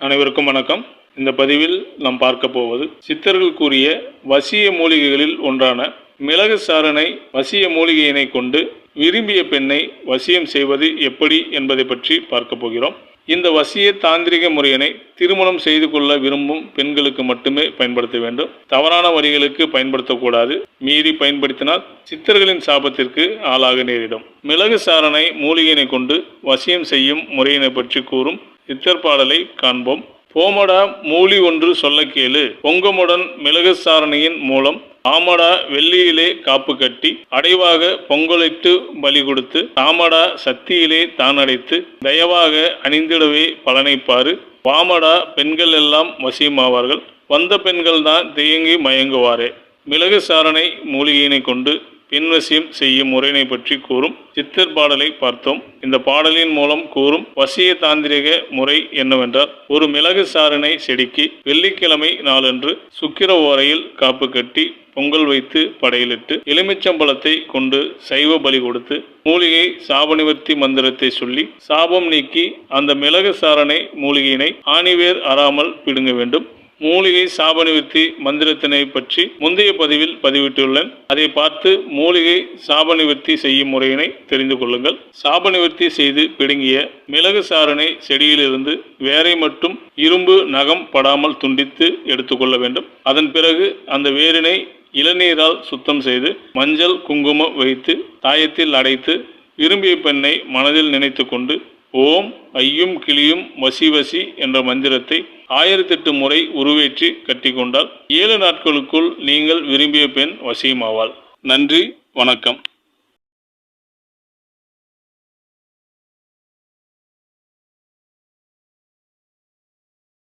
அனைவருக்கும் வணக்கம். இந்த பதிவில் நாம் பார்க்க போவது சித்தர்கள் கூறிய வசிய மூலிகைகளில் ஒன்றான மிளகு சாரணை வசிய மூலிகையினை கொண்டு விரும்பிய பெண்ணை வசியம் செய்வது எப்படி என்பதை பற்றி பார்க்க போகிறோம். இந்த வசிய தாந்திரிக முறையினை திருமணம் செய்து கொள்ள விரும்பும் பெண்களுக்கு மட்டுமே பயன்படுத்த வேண்டும். தவறான வழிகளுக்கு பயன்படுத்தக்கூடாது. மீறி பயன்படுத்தினால் சித்தர்களின் சாபத்திற்கு ஆளாக நேரிடும். மிளகு சாரணை மூலிகையினை கொண்டு வசியம் செய்யும் முறையினை பற்றி கூறும் சித்தர் பாடலை காண்போம். போமடா மூலி ஒன்று சொல்ல கேளு. பொங்கமுடன் மிளகு சாரணையின் மூலம் ஆமடா வெள்ளியிலே காப்பு கட்டி அடைவாக பொங்கலிட்டு பலி கொடுத்து தாமடா சக்தியிலே தான் அடைத்து தயவாக அணிந்திடவே பலனைப்பாரு வாமடா பெண்கள் எல்லாம் வசியமாவார்கள். வந்த பெண்கள் தான் தேயங்கி மயங்குவாரே. மிளகு சாரணை மூலிகையினை கொண்டு பின்வசியம் செய்யும் முறையினை பற்றி கூறும் சித்தர் பாடலை பார்த்தோம். இந்த பாடலின் மூலம் கூறும் வசிய தாந்திரிக முறை என்னவென்றால் ஒரு மிளகு சாரணை செடிக்கு வெள்ளிக்கிழமை நாளன்று சுக்கிர ஓரையில் காப்பு கட்டி பொங்கல் வைத்து படையிலிட்டு எலுமிச்சம்பழத்தை கொண்டு சைவ பலி கொடுத்து மூலிகை சாபநிவர்த்தி மந்திரத்தை சொல்லி சாபம் நீக்கி அந்த மிளகு சாரணை மூலிகையினை ஆணிவேர் அறாமல் பிடுங்க வேண்டும். மூலிகை சாபநிவர்த்தி மந்திரத்தினை பற்றி முந்தைய பதிவில் பதிவிட்டுள்ளேன். அதை பார்த்து மூலிகை சாபநிவர்த்தி செய்யும் முறையினை தெரிந்து கொள்ளுங்கள். சாபநிவர்த்தி செய்து பிடுங்கிய மிளகு சாரணை செடியிலிருந்து வேரை மட்டும் இரும்பு நகம் படாமல் துண்டித்து எடுத்துக்கொள்ள வேண்டும். அதன் பிறகு அந்த வேரினை இளநீரால் சுத்தம் செய்து மஞ்சள் குங்குமம் வைத்து தாயத்தில் அடைத்து விரும்பிய பெண்ணை மனதில் நினைத்து கொண்டு ஓம் ஐயும் கிளியும் வசி வசி என்ற மந்திரத்தை ஆயிரத்தெட்டு முறை உருவேற்றி கட்டிக்கொண்டால் ஏழு நாட்களுக்குள் நீங்கள் விரும்பிய பெண் வசியமாவாள். நன்றி வணக்கம்.